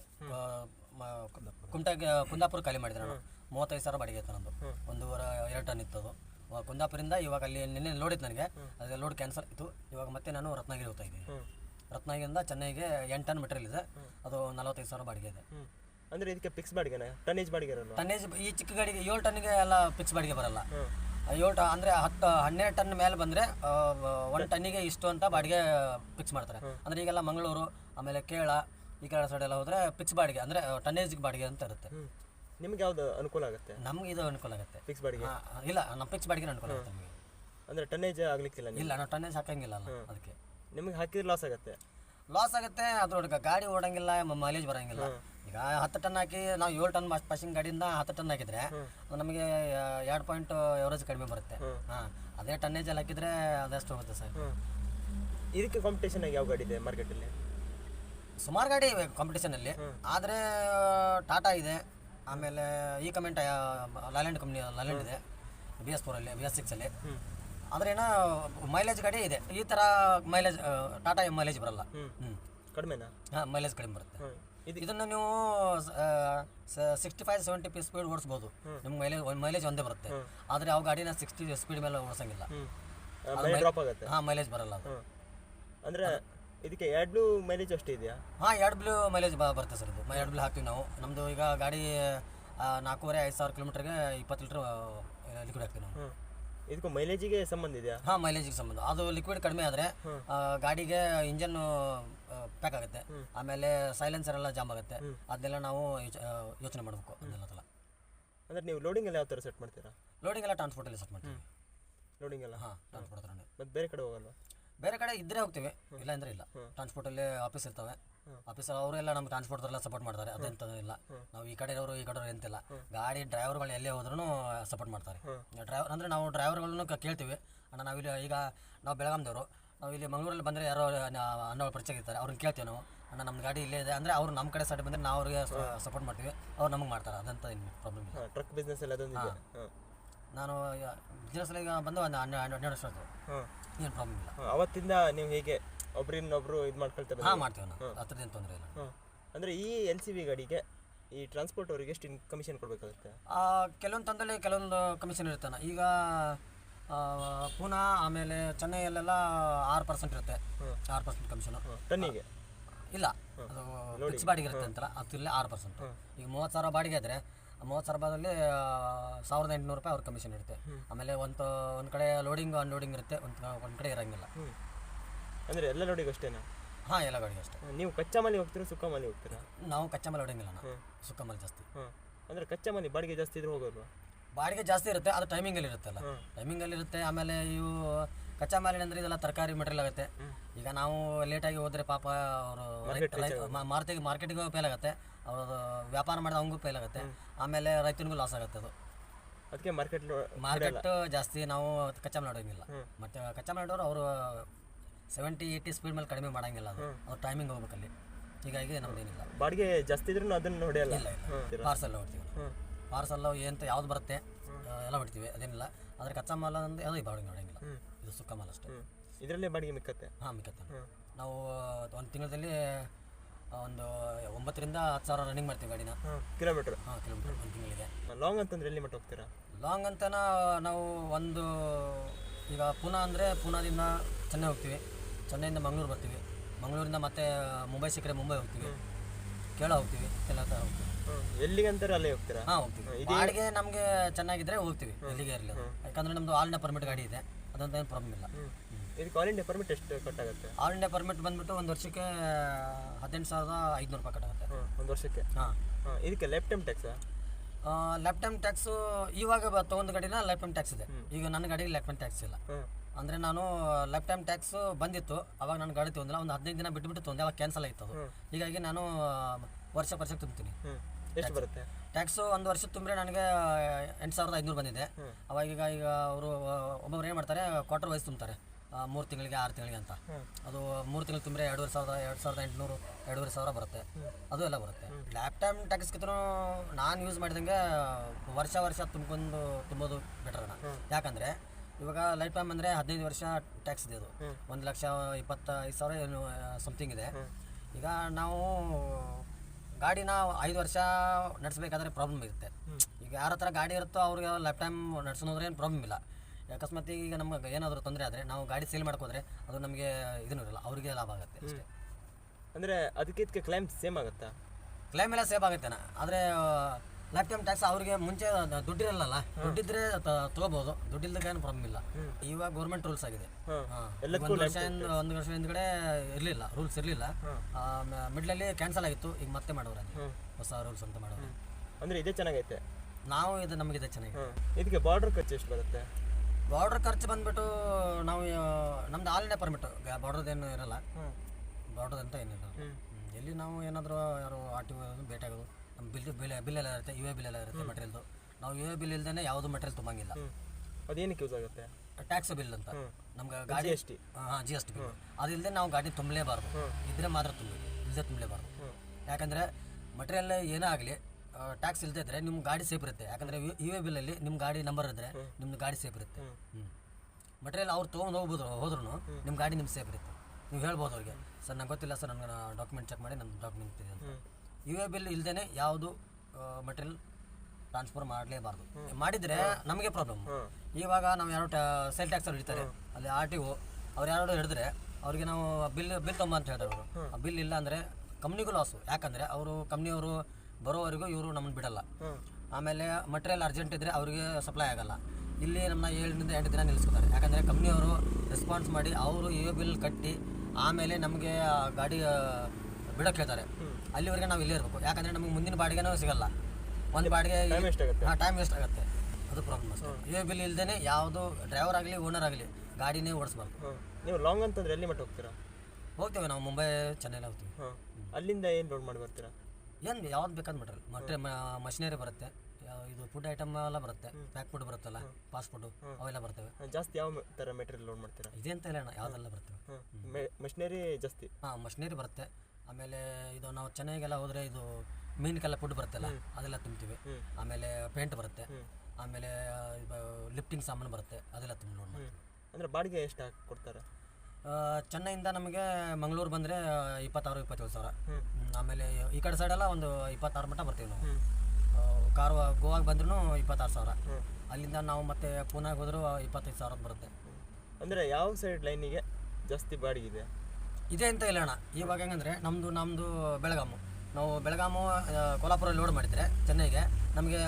ಕುಮಟಾಗೆ ಕುಂದಾಪುರ ಖಾಲಿ ಮಾಡಿದೆ ನಾನು ಮೂವತ್ತೈದು ಸಾವಿರ ಬಾಡಿಗೆ ಇತ್ತು ನಂದು ಒಂದೂವರೆ ಎರಡು ಟನ್ ಇತ್ತು ಅದು. ಕುಂದಾಪುರಿಂದ ಇವಾಗ ಅಲ್ಲಿ ನಿನ್ನೆ ಲೋಡ್ ಇತ್ತು ನನಗೆ. ಅದೇ ಲೋಡ್ ಕ್ಯಾನ್ಸಲ್ ಇತ್ತು ಇವಾಗ ಮತ್ತೆ ನಾನು ರತ್ನಗಿರಿ ಹೋಗ್ತಾ ಇದ್ದೀನಿ. ರತ್ನಗಿರಿಂದ ಚೆನ್ನೈಗೆ ಎಂಟು ಟನ್ ಮೆಟೀರಿಯಲ್ ಇದೆ. ಅದು ನಲವತ್ತೈದು ಸಾವಿರ ಬಾಡಿಗೆ ಇದೆ. ಅಂದರೆ ಇದಕ್ಕೆ ಫಿಕ್ಸ್ ಬಾಡಿಗೆನ? ಟನ್ನೇಜ್ ಬಾಡಿಗೆ ಟನ್ನೇಜ್ ಈ ಚಿಕ್ಕ ಗಾಡಿಗೆ ಏಳು ಟನ್ಗೆ ಎಲ್ಲ ಫಿಕ್ಸ್ ಬಾಡಿಗೆ ಬರಲ್ಲ. ಏಳು ಟನ್ ಅಂದರೆ ಹತ್ತು ಹನ್ನೆರಡು ಟನ್ ಮೇಲೆ ಬಂದರೆ ಒಂದು ಟನ್ನಿಗೆ ಇಷ್ಟು ಅಂತ ಬಾಡಿಗೆ ಫಿಕ್ಸ್ ಮಾಡ್ತಾರೆ. ಅಂದರೆ ಈಗೆಲ್ಲ ಮಂಗಳೂರು ಆಮೇಲೆ ಕೇರಳ ಈ ಕೇರಳ ಸೈಡ್ ಎಲ್ಲ ಹೋದರೆ ಫಿಕ್ಸ್ ಬಾಡಿಗೆ ಅಂದರೆ ಟನ್ನೇಜ್ ಬಾಡಿಗೆ ಅಂತ ಇರುತ್ತೆ. ನಿಮ್ಗೆ ಯಾವ್ದು ಅನುಕೂಲ ಆಗುತ್ತೆ? ನಮ್ಗೆ ಇದು ಅನುಕೂಲ ಆಗುತ್ತೆ. ಫಿಕ್ಸ್ ಬಾಡಿಗೆ? ಇಲ್ಲ ನಮ್ಮ ಫಿಕ್ಸ್ ಬಾಡಿಗೆ ಅನುಕೂಲ ಆಗುತ್ತೆ ನಮಗೆ. ಅಂದ್ರೆ ಟನ್ನೇಜ್ ಆಗ್ಲಿಕ್ಕಿಲ್ಲ ನೀವು ಇಲ್ಲ ನಾವು ಟನ್ನೇಜ್ ಹಾಕಂಗಿಲ್ಲ ಅಲ್ಲ ಅದಕ್ಕೆ. ನಿಮಗೆ ಹಾಕಿದ್ರೆ ಲಾಸ್ ಆಗುತ್ತೆ? ಲಾಸ್ ಆಗುತ್ತೆ ಅದ್ರ ಗಾಡಿ ಓಡಂಗಿಲ್ಲ ಮೈಲೇಜ್ ಬರಂಗಿಲ್ಲ. ಈಗ ಹತ್ತು ಟನ್ ಹಾಕಿ ನಾವು ಏಳು ಟನ್ ಪಾಸಿಂಗ್ ಗಾಡಿಯಿಂದ ಹತ್ತು ಟನ್ ಹಾಕಿದ್ರೆ ನಮಗೆ ಎರಡು ಪಾಯಿಂಟ್ ಎವರೇಜ್ ಕಡಿಮೆ ಬರುತ್ತೆ. ಹಾಂ. ಅದೇ ಟನ್ನೇಜಲ್ಲಿ ಹಾಕಿದ್ರೆ ಅದಷ್ಟು ಹೋಗುತ್ತೆ ಸರ್. ಇದಕ್ಕೆ ಕಾಂಪಿಟೇಷನ್ ಆಗಿ ಯಾವ ಗಾಡಿ ಇದೆ ಮಾರ್ಕೆಟಲ್ಲಿ? ಸುಮಾರು ಗಾಡಿ ಇವೆ ಕಾಂಪಿಟೇಷನಲ್ಲಿ ಆದರೆ ಟಾಟಾ ಇದೆ. ಆಮೇಲೆ ಈ ಕಮೆಂಟ್ ಲಾಲ್ಯಾಂಡ್ ಕಂಪ್ನಿ ಲಾಲ್ಯಾಂಡ್ ಇದೆ. ಬಿ ಎಸ್ ಫೋರಲ್ಲಿ ಬಿ ಎಸ್ ಸಿಕ್ಸಲ್ಲಿ ಆದರೆ ಏನೋ ಮೈಲೇಜ್ ಗಾಡಿ ಇದೆ. ಈ ಥರ ಮೈಲೇಜ್ ಟಾಟಾ ಮೈಲೇಜ್ ಬರಲ್ಲ. ಹ್ಞೂ ಕಡಿಮೆನಾ? ಹಾಂ ಮೈಲೇಜ್ ಕಡಿಮೆ ಬರುತ್ತೆ. ಇದು ಇದನ್ನು ನೀವು ಸಿಕ್ಸ್ಟಿ ಫೈವ್ ಸೆವೆಂಟಿ ಪಿ ಸ್ಪೀಡ್ ಓಡಿಸ್ಬೋದು. ನಿಮ್ಗೆ ಮೈಲೇಜ್ ಮೈಲೇಜ್ ಒಂದೇ ಬರುತ್ತೆ. ಆದರೆ ಯಾವ ಗಾಡಿನ ಸಿಕ್ಸ್ಟಿ ಸ್ಪೀಡ್ ಮೇಲೆ ಓಡಿಸಂಗಿಲ್ಲ. ಹಾಂ ಮೈಲೇಜ್ ಬರಲ್ಲ ಅದು. ಅಂದರೆ ಇದಕ್ಕೆ ಎರಡು ಮೈಲೇಜ್ ಅಷ್ಟೇ ಇದೆಯಾ? ಹಾಂ ಎರಡು ಬ್ಲೂ ಮೈಲೇಜ್ ಬರ್ತದೆ ಸರ್ ಇದು. ಎರಡು ಬ್ಲೂ ಹಾಕ್ತೀವಿ ನಾವು. ನಮ್ಮದು ಈಗ ಗಾಡಿ ಆ, ನಾಲ್ಕೂವರೆ ಐದು ಸಾವಿರ ಕಿಲೋಮೀಟ್ರಿಗೆ ಇಪ್ಪತ್ತು ಲೀಟ್ರ್ ಲಿಕ್ವಿಡ್ ಹಾಕ್ತೀವಿ ನಾವು. ಇದಕ್ಕೆ ಇದಕ್ಕೂ ಮೈಲೇಜಿಗೆ ಸಂಬಂಧ ಇದೆಯಾ? ಹಾಂ ಮೈಲೇಜಿಗೆ ಸಂಬಂಧ. ಅದು ಲಿಕ್ವಿಡ್ ಕಡಿಮೆ ಆದರೆ ಗಾಡಿಗೆ ಇಂಜನ್ನು ಪ್ಯಾಕ್ ಆಗುತ್ತೆ. ಆಮೇಲೆ ಸೈಲೆನ್ಸರ್ ಎಲ್ಲ ಜಾಮ್ ಆಗುತ್ತೆ. ಅದನ್ನೆಲ್ಲ ನಾವು ಯೋಚ- ಯೋಚನೆ ಮಾಡಬೇಕು ಅದನ್ನೆಲ್ಲ ಅಂದರೆ ನೀವು ಲೋಡಿಂಗ್ ಎಲ್ಲ ಯಾವ ಥರ ಸೆಟ್ ಮಾಡ್ತೀರಾ? ಲೋಡಿಂಗ್ ಎಲ್ಲ ಟ್ರಾನ್ಸ್ಪೋರ್ಟಲ್ಲಿ ಸೆಟ್ ಮಾಡ್ತೀವಿ. ಲೋಡಿಂಗ್ ಎಲ್ಲ? ಹಾಂ ಟ್ರಾನ್ಸ್ಪೋರ್ಟ್ ಹತ್ರನೇ ಮತ್ತು ಬೇರೆ ಕಡೆ ಹೋಗಲ್ವಾ? ಬೇರೆ ಕಡೆ ಇದ್ರೆ ಹೋಗ್ತೀವಿ. ಇಲ್ಲ ಅಂದ್ರೆ ಇಲ್ಲ. ಟ್ರಾನ್ಸ್ಪೋರ್ಟಲ್ಲಿ ಆಫೀಸ್ ಇರ್ತವೆ. ಆಫೀಸ್ ಅವರೆಲ್ಲ ನಮ್ಮ ಟ್ರಾನ್ಸ್ಪೋರ್ಟ್ ಎಲ್ಲ ಸಪೋರ್ಟ್ ಮಾಡ್ತಾರೆ. ಅದಂತ ಇಲ್ಲ. ನಾವು ಈ ಕಡೆ ಇರೋರು ಈ ಕಡೆ ಎಂತಿಲ್ಲ. ಗಾಡಿ ಡ್ರೈವರ್ಗಳು ಎಲ್ಲೇ ಹೋದ್ರೂ ಸಪೋರ್ಟ್ ಮಾಡ್ತಾರೆ. ಡ್ರೈವರ್ ಅಂದರೆ ನಾವು ಡ್ರೈವರ್ಗಳನ್ನು ಕೇಳ್ತೀವಿ. ಅಣ್ಣ ನಾವಿಲ್ಲಿ ಈಗ ನಾವು ಬೆಳಗಾಂದವರು ನಾವು ಇಲ್ಲಿ ಮಂಗಳೂರಲ್ಲಿ ಬಂದರೆ ಯಾರೋ ಅನ್ನೋ ಪರಿಚಯ ಇರ್ತಾರೆ. ಅವ್ರನ್ನ ಕೇಳ್ತೀವಿ ನಾವು. ಅಣ್ಣ ನಮ್ಮ ಗಾಡಿ ಇಲ್ಲೇ ಇದೆ. ಅಂದರೆ ಅವ್ರು ನಮ್ಮ ಕಡೆ ಸೈಡ್ ಬಂದರೆ ನಾವು ಅವ್ರಿಗೆ ಸಪೋರ್ಟ್ ಮಾಡ್ತೀವಿ. ಅವ್ರು ನಮಗೆ ಮಾಡ್ತಾರೆ. ಅದಂತ ಏನು ಪ್ರಾಬ್ಲಮ್ ಇಲ್ಲ. ಟ್ರಕ್ ಬಿಸ್ನೆಸ್ ಎಲ್ಲ ನಾನು ಬಿಸ್ನೆಸ್ಸಲ್ಲಿ ಈಗ ಬಂದು ಒಂದು ಹನ್ನೆರಡು ಹನ್ನೆರಡು ವರ್ಷ ಆಯ್ತು. ಹಾಂ. ಏನು ಪ್ರಾಬ್ಲಮ್ ಇಲ್ಲ. ಅವತ್ತಿಂದ ನೀವು ಹೇಗೆ ಒಬ್ರಿನ್ನೊಬ್ರು ಇದು ಮಾಡ್ಕೊಳ್ತೇವೆ ಹಾಂ ಮಾಡ್ತೇವೆ ನಾವು ಹತ್ರದಿಂದ ತೊಂದರೆ ಇಲ್ಲ. ಹಾಂ. ಅಂದರೆ ಈ ಎಲ್ ಸಿ ಬಿ ಗಾಡಿಗೆ ಈ ಟ್ರಾನ್ಸ್ಪೋರ್ಟ್ ಅವರಿಗೆ ಎಷ್ಟು ಕಮಿಷನ್ ಕೊಡಬೇಕಾಗುತ್ತೆ? ಆ, ಕೆಲವೊಂದು ತಂದಲ್ಲಿ ಕೆಲವೊಂದು ಕಮಿಷನ್ ಇರ್ತಾನೆ ಈಗ ಆ, ಪೂನಾ ಆಮೇಲೆ ಚೆನ್ನೈಯಲ್ಲೆಲ್ಲ ಆರು ಪರ್ಸೆಂಟ್ ಇರುತ್ತೆ. ಆರು ಪರ್ಸೆಂಟ್ ಕಮಿಷನು ಟನ್ನಿಗೆ? ಇಲ್ಲ. ಅದು ಫಿಕ್ಸ್ ಬಾಡಿಗೆ ಇರುತ್ತೆ ಅಂತಲ್ಲ ಅದ್ರಲ್ಲಿ ಆರು ಪರ್ಸೆಂಟ್ ಈಗ ಮೂವತ್ತು ಸಾವಿರ ಬಾಡಿಗೆ ಇದ್ರೆ ಮೂವತ್ತು ಸಾವಿರ ಸಾವಿರದ ಎಂಟುನೂರು ರೂಪಾಯಿ ಅವ್ರ ಕಮಿಷನ್ ಇರುತ್ತೆ. ಆಮೇಲೆ ಒಂದು ಒಂದು ಕಡೆ ಲೋಡಿಂಗ್ ಅನ್ಲೋಡಿಂಗ್ ಇರುತ್ತೆ. ಒಂದು ಒಂದು ಕಡೆ ಇರೋಂಗಿಲ್ಲ. ಅಂದರೆ ಎಲ್ಲ ಲೋಡಿಂಗ್ ಅಷ್ಟೇನಾ? ಹಾಂ ಎಲ್ಲ ಗಾಡಿಗೆ ಅಷ್ಟೇ. ನೀವು ಕಚ್ಚಾ ಮನೆ ಹೋಗ್ತೀರಾ ಸುಕ್ಕ ಮನೆ ಹೋಗ್ತೀರಾ? ನಾವು ಕಚ್ಚಾ ಮನೆ ಹೋಗಂಗಿಲ್ಲ ನಾವು. ಸುಕ್ಕ ಮನೆ ಜಾಸ್ತಿ. ಅಂದರೆ ಕಚ್ಚಾ ಮನೆ ಬಾಡಿಗೆ ಜಾಸ್ತಿ ಇದ್ರೆ ಹೋಗೋದು ಬಾಡಿಗೆ ಜಾಸ್ತಿ ಇರುತ್ತೆ ಅದು ಟೈಮಿಂಗಲ್ಲಿ ಇರುತ್ತಲ್ಲ. ಟೈಮಿಂಗಲ್ಲಿ ಇರುತ್ತೆ ಆಮೇಲೆ ಇವು ಕಚ್ಚಾ ಮಾಲಿನ ಅಂದ್ರೆ ಇದೆಲ್ಲ ತರಕಾರಿ ಮೆಟೀರಿಯಲ್ ಆಗುತ್ತೆ. ಈಗ ನಾವು ಲೇಟಾಗಿ ಹೋದ್ರೆ ಪಾಪ ಅವರು ಮಾರ್ತಿಗೆ ಮಾರ್ಕೆಟಿಗೂ ಫೇಲ್ ಆಗುತ್ತೆ. ಅವರು ವ್ಯಾಪಾರ ಮಾಡಿದ ಅವಂಗೂ ಫೇಲ್ ಆಗುತ್ತೆ. ಆಮೇಲೆ ರೈತನಿಗೂ ಲಾಸ್ ಆಗುತ್ತೆ ಅದು. ಅದಕ್ಕೆ ಮಾರ್ಕೆಟ್ ಮಾರ್ಕೆಟ್ ಜಾಸ್ತಿ ನಾವು ಕಚ್ಚಾ ಮಾಲ್ ಹೊಡೆಯಂಗಿಲ್ಲ ಮತ್ತೆ ಕಚ್ಚಾ ಮಾಲ್ ಹೊಡೆಯೋರು ಅವರು ಸೆವೆಂಟಿ ಏಯ್ಟಿ ಸ್ಪೀಡ್ ಮೇಲೆ ಕಡಿಮೆ ಮಾಡಂಗಿಲ್ಲ ಅದು. ಅವ್ರ ಟೈಮಿಂಗ್ ಹೋಗ್ಬೇಕಲ್ಲಿ. ಹೀಗಾಗಿ ನಮ್ದೇನಿಲ್ಲ ಬಾಡಿಗೆ ಜಾಸ್ತಿ ಇದ್ರೂ ಅದನ್ನ ಇಲ್ಲ ಪಾರ್ಸಲ್ ಹೊಡ್ತೀವಿ ಹ್ಞೂ ಪಾರ್ಸಲ್ಲು ಏನು ಯಾವ್ದು ಬರುತ್ತೆ ಎಲ್ಲ ಬಿಡ್ತೀವಿ ಅದೇನಿಲ್ಲ. ಆದ್ರೆ ಕಚ್ಚಾ ಮಾಲ್ ಅಂದ್ರೆ ಯಾವುದೂ ಬಾಡಿಗೆ ಹೊಡೆಯಂಗಿಲ್ಲ ಇದು ಸುಕ್ಕ ಮಾಲ್ ಅಷ್ಟೇ. ಹ್ಞೂ ಇದರಲ್ಲೇ ಬಾಡಿಗೆ ಮಿಕ್ಕತ್ತೆ? ಹಾಂ ಮಿಕ್ಕತ್ತೆ ನಾವು ಒಂದು ತಿಂಗಳಲ್ಲಿ ಒಂದು ಒಂಬತ್ತರಿಂದ ಹತ್ತು ಸಾವಿರ ರನ್ನಿಂಗ್ ಮಾಡ್ತೀವಿ ಗಾಡಿನ. ಕಿಲೋಮೀಟರ್? ಹಾಂ ಕಿಲೋಮೀಟರ್ ಒಂದು ತಿಂಗಳಿಗೆ. ಲಾಂಗ್ ಅಂತಂದ್ರೆ ಎಲ್ಲಿ ಮಟ್ಟ ಹೋಗ್ತೀರಾ? ಲಾಂಗ್ ಅಂತ ನಾವು ಒಂದು ಈಗ ಪುನಾ ಅಂದರೆ ಪುನಾದಿಂದ ಚೆನ್ನೈ ಹೋಗ್ತೀವಿ. ಚೆನ್ನೈಯಿಂದ ಮಂಗ್ಳೂರು ಬರ್ತೀವಿ. ಮಂಗಳೂರಿಂದ ಮತ್ತೆ ಮುಂಬೈ ಸಿಕ್ಕರೆ ಮುಂಬೈ ಹೋಗ್ತೀವಿ. ಕೇಳ ಹೋಗ್ತೀವಿ ಎಲ್ಲ ಥರ ಹೋಗ್ತೀವಿ. ಎಲ್ಲಿಗೆ ಅಂತಾರೆ ಅಲ್ಲೇ ಹೋಗ್ತೀರಾ? ಹಾಂ ಹೋಗ್ತೀವಿ. ಬಾಡಿಗೆ ನಮಗೆ ಚೆನ್ನಾಗಿದ್ರೆ ಹೋಗ್ತೀವಿ ಎಲ್ಲಿಗೆ ಇರಲಿ ಯಾಕಂದರೆ ನಮ್ಮದು ಆಲ್ನ ಪರ್ಮಿಟ್ ಗಾಡಿ ಇದೆ. ಅದಂತ ಏನು ಪ್ರಾಬ್ಲಮ್ ಇಲ್ಲ. ಇದಕ್ಕೆ ಆಲ್ ಇಂಡಿಯಾ ಪರ್ಮಿಟ್ ಎಷ್ಟು ಕಟ್ಟಾಗುತ್ತೆ? ಆಲ್ ಇಂಡಿಯಾ ಪರ್ಮಿಟ್ ಬಂದ್ಬಿಟ್ಟು ಒಂದು ವರ್ಷಕ್ಕೆ ಹದಿನೆಂಟು ಸಾವಿರದ ಐದುನೂರು ರೂಪಾಯಿ ಕಟ್ಟಾಗುತ್ತೆ. ಒಂದು ವರ್ಷಕ್ಕೆ? ಹಾಂ. ಇದಕ್ಕೆ life time tax life time tax ಇವಾಗ ತೊಗೊಂಡು ಗಾಡಿನ ಲೈಫ್ ಟೈಮ್ ಟ್ಯಾಕ್ಸ್ ಇದೆ. ಈಗ ನನ್ನ ಗಾಡಿಗೆ ಲೈಫ್ ಟೈಮ್ ಟ್ಯಾಕ್ಸ್ ಇಲ್ಲ. ಅಂದರೆ ನಾನು ಲೈಫ್ ಟೈಮ್ ಟ್ಯಾಕ್ಸ್ ಬಂದಿತ್ತು. ಅವಾಗ ನಾನು ಗಾಡಿ ತೊಗೊಂಡಿಲ್ಲ. ಒಂದು ಹದಿನೈದು ದಿನ ಬಿಟ್ಟುಬಿಟ್ಟು ತೊಂದೆ ಅವಾಗ ಕ್ಯಾನ್ಸಲ್ ಆಯಿತು ಹೀಗಾಗಿ ನಾನು ವರ್ಷ ವರ್ಷಕ್ಕೆ ತುಂಬ್ತೀನಿ. ಎಷ್ಟು ಬರುತ್ತೆ? ಟ್ಯಾಕ್ಸು ಒಂದು ವರ್ಷ ತುಂಬಿದ್ರೆ ನನಗೆ ಎಂಟು ಸಾವಿರದ ಐನೂರು ಬಂದಿದೆ. ಅವಾಗ ಈಗ ಈಗ ಅವರು ಒಬ್ಬೊಬ್ರು ಏನು ಮಾಡ್ತಾರೆ ಕ್ವಾರ್ಟರ್ ವೈಸ್ ತುಂಬ್ತಾರೆ. ಮೂರು ತಿಂಗಳಿಗೆ ಆರು ತಿಂಗಳಿಗೆ ಅಂತ. ಅದು ಮೂರು ತಿಂಗಳು ತುಂಬಿದ್ರೆ ಎರಡೂವರೆ ಸಾವಿರದ ಎರಡು ಸಾವಿರದ ಎಂಟುನೂರು ಎರಡೂವರೆ ಸಾವಿರ ಬರುತ್ತೆ. ಅದು ಎಲ್ಲ ಬರುತ್ತೆ. ಲ್ಯಾಪ್ ಟೈಮ್ ಟ್ಯಾಕ್ಸ್ಗಿಂತನೂ ನಾನು ಯೂಸ್ ಮಾಡಿದಂಗೆ ವರ್ಷ ವರ್ಷ ತುಂಬ್ಕೊಂಡು ತುಂಬೋದು ಬೆಟರ್ ಯಾಕಂದರೆ ಇವಾಗ ಲೈಫ್ ಟೈಮ್ ಅಂದರೆ ಹದಿನೈದು ವರ್ಷ ಟ್ಯಾಕ್ಸ್ ಇದೆ ಅದು. ಒಂದು ಲಕ್ಷ ಇಪ್ಪತ್ತೈದು ಸಾವಿರ ಏನು ಸಮಥಿಂಗ್ ಇದೆ. ಈಗ ನಾವು ಗಾಡಿನ ಐದು ವರ್ಷ ನಡೆಸಬೇಕಾದ್ರೆ ಪ್ರಾಬ್ಲಮ್ ಇರುತ್ತೆ. ಈಗ ಯಾರ ಹತ್ರ ಗಾಡಿ ಇರುತ್ತೋ ಅವ್ರಿಗೆ ಲೈಫ್ ಟೈಮ್ ನಡೆಸೋದ್ರೆ ಏನು ಪ್ರಾಬ್ಲಮ್ ಇಲ್ಲ. ಅಕಸ್ಮಾತ್ ಈಗ ನಮ್ಗೆ ಏನಾದರೂ ತೊಂದರೆ ಆದರೆ ನಾವು ಗಾಡಿ ಸೇಲ್ ಮಾಡ್ಕೋದ್ರೆ ಅದು ನಮಗೆ ಇದನ್ನು ಇರಲ್ಲ ಅವರಿಗೆ ಲಾಭ ಆಗುತ್ತೆ ಅಷ್ಟೇ. ಅಂದರೆ ಅದಕ್ಕೆ ಇದಕ್ಕೆ ಕ್ಲೈಮ್ ಸೇಮ್ ಆಗುತ್ತಾ? ಕ್ಲೈಮ್ ಎಲ್ಲ ಸೇವ್ ಆಗುತ್ತೆ ಆದರೆ ಲೈಫ್ ಟೈಮ್ ಟ್ಯಾಕ್ಸ್ ಅವ್ರಿಗೆ ಮುಂಚೆ ದುಡ್ಡಿರಲ್ಲ ದುಡ್ಡಿದ್ರೆ ತಗೋಬಹುದು ದುಡ್ಡಿಲ್ದಾಗ ಏನು ಪ್ರಾಬ್ಲಮ್ ಇಲ್ಲ. ಇವಾಗ ಗೌರ್ಮೆಂಟ್ ರೂಲ್ಸ್ ಆಗಿದೆ. ಒಂದು ವರ್ಷ ಒಂದು ವರ್ಷ ಹಿಂದ್ಗಡೆ ಇರಲಿಲ್ಲ ರೂಲ್ಸ್ ಇರಲಿಲ್ಲ. ಮಿಡ್ಲಲ್ಲಿ ಕ್ಯಾನ್ಸಲ್ ಆಗಿತ್ತು ಈಗ ಮತ್ತೆ ಮಾಡೋರು ಹೊಸ ರೂಲ್ಸ್ ಅಂತ ಮಾಡೋರು. ಅಂದ್ರೆ ಇದೇ ಚೆನ್ನಾಗೈತೆ? ನಾವು ಇದು ನಮಗಿದೆ ಚೆನ್ನಾಗಿ ಚೆನ್ನಾಗಿದೆ. ಇದಕ್ಕೆ ಬಾರ್ಡರ್ ಖರ್ಚು ಎಷ್ಟು ಬರುತ್ತೆ? ಬಾರ್ಡರ್ ಖರ್ಚು ಬಂದ್ಬಿಟ್ಟು ನಾವು ನಮ್ದು ಆಲ್ ಇಂಡಿಯಾ ಪರ್ಮಿಟ್ ಬಾರ್ಡರ್ದು ಏನು ಇರಲ್ಲ. ಬಾರ್ಡರ್ ಅಂತ ಏನಿಲ್ಲ. ಎಲ್ಲಿ ನಾವು ಏನಾದರೂ ಯಾರು ಆರ್ ಟಿ ಭೇಟಿ ಆಗೋದು. ನಮ್ಮ ಬಿಲ್ ಬಿಲ್ ಬಿಲ್ ಎಲ್ಲ ಇರುತ್ತೆ ಯು ಎ ಬಿಲ್ ಎಲ್ಲ ಇರುತ್ತೆ ಮೆಟೀರಿಯಲ್ದು ನಾವು ಯು ಎ ಬಿಲ್ ಇಲ್ದೇ ಯಾವುದು ಮೆಟೀರಿಯಲ್ ತುಂಬಂಗಿಲ್ಲ. ಅದೇನಕ್ಕೆ ಯೂಸ್ ಆಗುತ್ತೆ? ಟ್ಯಾಕ್ಸ್ ಬಿಲ್ ಅಂತ. ನಮ್ಗೆ ಗಾಡಿ ಟಿ ಹಾಂ ಜಿ ಎಸ್ ಟಿ ಬಿಲ್ ಅದಿಲ್ಲದೆ ನಾವು ಗಾಡಿ ತುಂಬಲೇಬಾರ್ದು. ಇದ್ರೆ ಮಾತ್ರ ತುಂಬಬೇಕು. ಇಲ್ಲದೆ ತುಂಬಲೇಬಾರ್ದು. ಯಾಕಂದರೆ ಮಟೀರಿಯಲ್ ಏನೇ ಆಗಲಿ ಟ್ಯಾಕ್ಸ್ ಇಲ್ಲದೆ ಇದ್ರೆ ನಿಮ್ಮ ಗಾಡಿ ಸೇಫ್ ಇರುತ್ತೆ. ಯಾಕಂದರೆ ಯು ಎ ಬಿಲ್ಲಲ್ಲಿ ನಿಮ್ಮ ಗಾಡಿ ನಂಬರ್ ಇದ್ದರೆ ನಿಮ್ದು ಗಾಡಿ ಸೇಫ್ ಇರುತ್ತೆ. ಹ್ಞೂ ಮಟೀರಿಯಲ್ ಅವ್ರು ತೊಗೊಂಡು ಹೋಗ್ಬೋದು ಹೋದ್ರೂ ನಿಮ್ಮ ಗಾಡಿ ನಿಮ್ಗೆ ಸೇಫ್ ಇರುತ್ತೆ. ನೀವು ಹೇಳ್ಬೋದು ಅವ್ರಿಗೆ ಸರ್ ನಂಗೆ ಗೊತ್ತಿಲ್ಲ ಸರ್ ನನಗೆ ಡಾಕ್ಯುಮೆಂಟ್ ಚೆಕ್ ಮಾಡಿ ನನ್ನ ಡಾಕ್ಯುಮೆಂಟ್ ಇದೆ ಅಂತ. ಯು ಎ ಬಿಲ್ ಇಲ್ದೇನೆ ಯಾವುದು ಮೆಟೀರಿಯಲ್ ಟ್ರಾನ್ಸ್ಫರ್ ಮಾಡಲೇಬಾರ್ದು. ಮಾಡಿದರೆ ನಮಗೆ ಪ್ರಾಬ್ಲಮ್ ಇವಾಗ ನಾವು ಯಾರು ಸೇಲ್ ಟ್ಯಾಕ್ಸ್ ಅವ್ರು ಹಿಡಿತಾರೆ ಅಲ್ಲಿ ಆರ್ ಟಿ ಒ ಅವ್ರು ಯಾರು ಹಿಡಿದ್ರೆ ಅವ್ರಿಗೆ ನಾವು ಬಿಲ್ ಬಿಲ್ ತೊಂಬ ಅಂತ ಹೇಳ್ತಾರೆ ಅವರು. ಆ ಬಿಲ್ ಇಲ್ಲ ಅಂದರೆ ಕಂಪ್ನಿಗೂ ಲಾಸು ಯಾಕಂದರೆ ಅವರು ಕಂಪ್ನಿಯವರು ಬರೋವರೆಗೂ ಇವರು ನಮ್ಮನ್ನು ಬಿಡಲ್ಲ. ಆಮೇಲೆ ಮಟೀರಿಯಲ್ ಅರ್ಜೆಂಟ್ ಇದ್ದರೆ ಅವರಿಗೆ ಸಪ್ಲೈ ಆಗಲ್ಲ. ಇಲ್ಲಿ ನಮ್ಮನ್ನ ಏಳರಿಂದ ಎಂಟು ದಿನ ನಿಲ್ಲಿಸ್ಕೊತಾರೆ ಯಾಕಂದರೆ ಕಂಪ್ನಿಯವರು ರೆಸ್ಪಾನ್ಸ್ ಮಾಡಿ ಅವರು ಯು ಬಿಲ್ ಕಟ್ಟಿ ಆಮೇಲೆ ನಮಗೆ ಗಾಡಿ ಬಿಡೋಕ್ಕೆ ಹೇಳ್ತಾರೆ. ಅಲ್ಲಿವರೆಗೆ ನಾವು ಇಲ್ಲೇ ಇರಬೇಕು. ಯಾಕಂದರೆ ನಮಗೆ ಮುಂದಿನ ಬಾಡಿಗೆನೂ ಸಿಗಲ್ಲ. ಒಂದು ಬಾಡಿಗೆ ಹಾಂ ಟೈಮ್ ವೇಸ್ಟ್ ಆಗುತ್ತೆ? ಅದು ಪ್ರಾಬ್ಲಮ್ ಅಷ್ಟೇ. ಯು ಬಿಲ್ ಇಲ್ಲದೇ ಯಾವುದು ಡ್ರೈವರ್ ಆಗಲಿ ಓನರ್ ಆಗಲಿ ಗಾಡಿನೇ ಓಡಿಸ್ಬಾರ್ದು. ನೀವು ಲಾಂಗ್ ಅಂತಂದ್ರೆ ಎಲ್ಲಿ ಮಟ್ಟ ಹೋಗ್ತೀರಾ? ಹೋಗ್ತೇವೆ ನಾವು ಮುಂಬೈ ಚೆನ್ನೈಲಿ ಹೋಗ್ತೀವಿ. ಅಲ್ಲಿಂದ ಏನು ಲೋಡ್ ಮಾಡಿ ಬರ್ತೀರಾ? ಏನು ಯಾವ್ದು ಬೇಕಾದ ಮಟ್ರಿಯಲ್ ಮಟ್ರೆ ಮಷಿನರಿ ಬರುತ್ತೆ. ಇದು ಫುಡ್ ಐಟಮ್ ಎಲ್ಲ ಬರುತ್ತೆ. ಪ್ಯಾಕ್ ಫುಡ್ ಬರುತ್ತಲ್ಲ ಫಾಸ್ಟ್ ಫುಡ್ ಅವೆಲ್ಲ ಬರ್ತವೆ. ಜಾಸ್ತಿ ಯಾವ ಥರ ಮೆಟೀರಿಯಲ್ ಲೋಡ್ ಮಾಡ್ತೀರಾ? ಇದೇ ಅಂತ ಹೇಳೋಣ ಯಾವುದೆಲ್ಲ ಬರ್ತವೆ? ಮಷಿನರಿ ಜಾಸ್ತಿ. ಹಾಂ ಮಷಿನರಿ ಬರುತ್ತೆ. ಆಮೇಲೆ ಇದು ನಾವು ಚೆನ್ನೈಗೆಲ್ಲ ಹೋದರೆ ಇದು ಮೀನಿಗೆಲ್ಲ ಫುಡ್ ಬರುತ್ತಲ್ಲ ಅದೆಲ್ಲ ತುಂಬ್ತೀವಿ ಆಮೇಲೆ ಪೇಂಟ್ ಬರುತ್ತೆ. ಆಮೇಲೆ ಲಿಫ್ಟಿಂಗ್ ಸಾಮಾನು ಬರುತ್ತೆ ಅದೆಲ್ಲ ತುಂಬ ಲೋಡ್ ಮಾಡ್ತೀವಿ ಅಂದರೆ ಬಾಡಿಗೆ ಎಷ್ಟು ಕೊಡ್ತಾರೆ? ಚೆನ್ನೈಯಿಂದ ನಮಗೆ ಮಂಗಳೂರು ಬಂದರೆ ಇಪ್ಪತ್ತಾರು ಇಪ್ಪತ್ತೇಳು ಸಾವಿರ. ಆಮೇಲೆ ಈ ಕಡೆ ಸೈಡೆಲ್ಲ ಒಂದು ಇಪ್ಪತ್ತಾರು ಮಟ್ಟ ಬರ್ತೀವಿ ನಾವು. ಕಾರ್ ಗೋವಾಗೆ ಬಂದ್ರೂ ಇಪ್ಪತ್ತಾರು ಸಾವಿರ. ಅಲ್ಲಿಂದ ನಾವು ಮತ್ತೆ ಪೂನಾಗೆ ಹೋದರೂ ಇಪ್ಪತ್ತೈದು ಸಾವಿರ ಬರುತ್ತೆ. ಅಂದರೆ ಯಾವ ಸೈಡ್ ಲೈನಿಗೆ ಜಾಸ್ತಿ ಬಾಡಿಗೆ ಇದೆ? ಇದೇ ಅಂತ ಇಲ್ಲ ಅಣ್ಣ ಇವಾಗ ಹೆಂಗಂದ್ರೆ ನಮ್ಮದು ನಮ್ಮದು ಬೆಳಗಾಮು. ನಾವು ಬೆಳಗಾಮು ಕೊಲ್ಹಾಪುರ ಲೋಡ್ ಮಾಡಿದರೆ ಚೆನ್ನೈಗೆ ನಮಗೆ